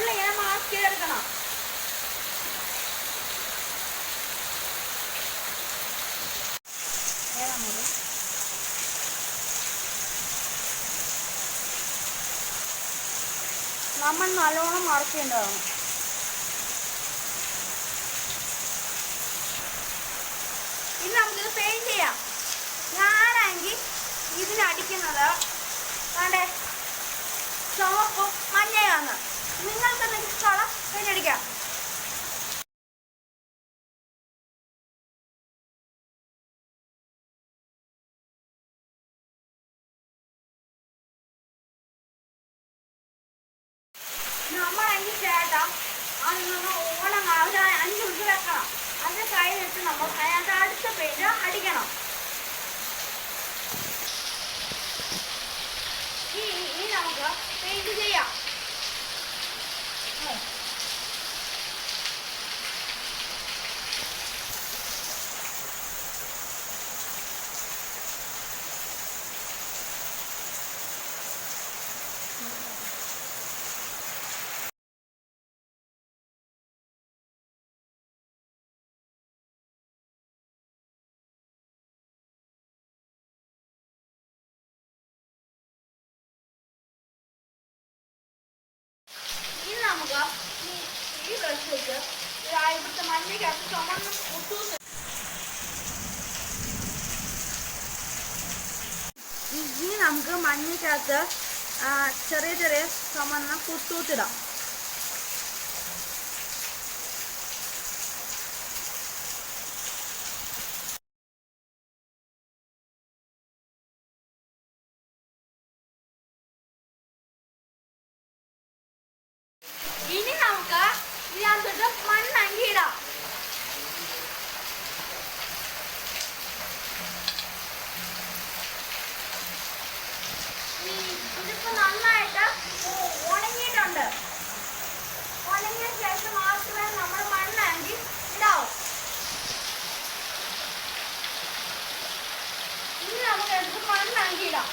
Full ഇങ്ങനെ mask ചെയ്തെടുക്കണം നമ്മൾ നല്ലോണം മറക്കേണ്ടതാണ്. ഇനി നമുക്കിത് പെയിന്റ് ചെയ്യാം. ഞാനാണെങ്കിൽ ഇതിനടിക്കുന്നത് വേണ്ടേ ചുവപ്പും മഞ്ഞയാണ്. നിങ്ങൾക്ക് നിങ്ങൾക്ക് കളർ പെയിന്റ് അടിക്കാം നമ്മളെങ്കിൽ ചേട്ടാ അത് നമ്മൾ ഓണം ഒരു അഞ്ച് മിനിറ്റ് വെക്കണം. അത് കഴിഞ്ഞിട്ട് നമ്മൾ അതിനകത്ത് അടുത്ത പെയിന്റ് അടിക്കണം. ഈ നമുക്ക് പെയിന്റ് ചെയ്യാം ഉം. ഇനി നമുക്ക് ഈ ഈ ബ്രഷ് വെച്ച് ഇവിടുത്തെ മഞ്ഞയ്ക്കകത്ത് ചുമന്ന് മുട്ടൂന്ന് ഇനി നമുക്ക് മഞ്ഞക്കകത്ത് ചെറിയ ചെറിയ ചുമന്ന കുത്തൂത്തിടാം. ശേഷം മാത്രമേ നമ്മൾ മണ്ണങ്കി ഇടാവൂ ഇനി നമുക്ക് എടുത്ത് മണ്ണങ്കി ഇടാം?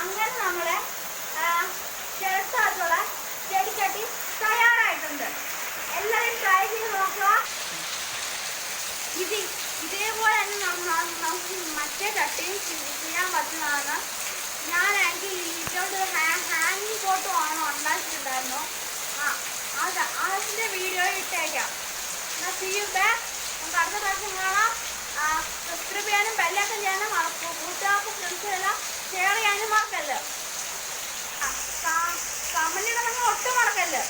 അങ്ങനെ നമ്മുടെ ചെറുത്തായിട്ടുള്ള ചെടിച്ചട്ടി തയ്യാറായിട്ടുണ്ട്. എല്ലാവരും ട്രൈ ചെയ്ത് നോക്കുക. ഇത് ഇതേപോലെ തന്നെ നമുക്ക് മറ്റേ ചട്ടിയും ചെയ്യാൻ പറ്റുന്നതാണ്. ഞാനാണെങ്കിൽ ഇതിലോട്ട് ഹാങ്ങിങ് ഫോട്ടോ ആണ് ഉണ്ടാക്കിയിട്ടുണ്ടായിരുന്നു. ആ അത് അതിന്റെ വീഡിയോ ഇട്ടേക്കാം. എന്നാൽ യു അടുത്ത പ്രാവശ്യം സബ്സ്ക്രൈബ് ചെയ്യാനും ബെല്ലൊക്കെ ചെയ്യാനും മറക്കും കൂട്ടുകാർക്കും ഫ്രണ്ട്സും എല്ലാം ഷെയർ ചെയ്യാനും മറക്കല്ല് കമന്റ് ഒട്ടും മറക്കല്ല്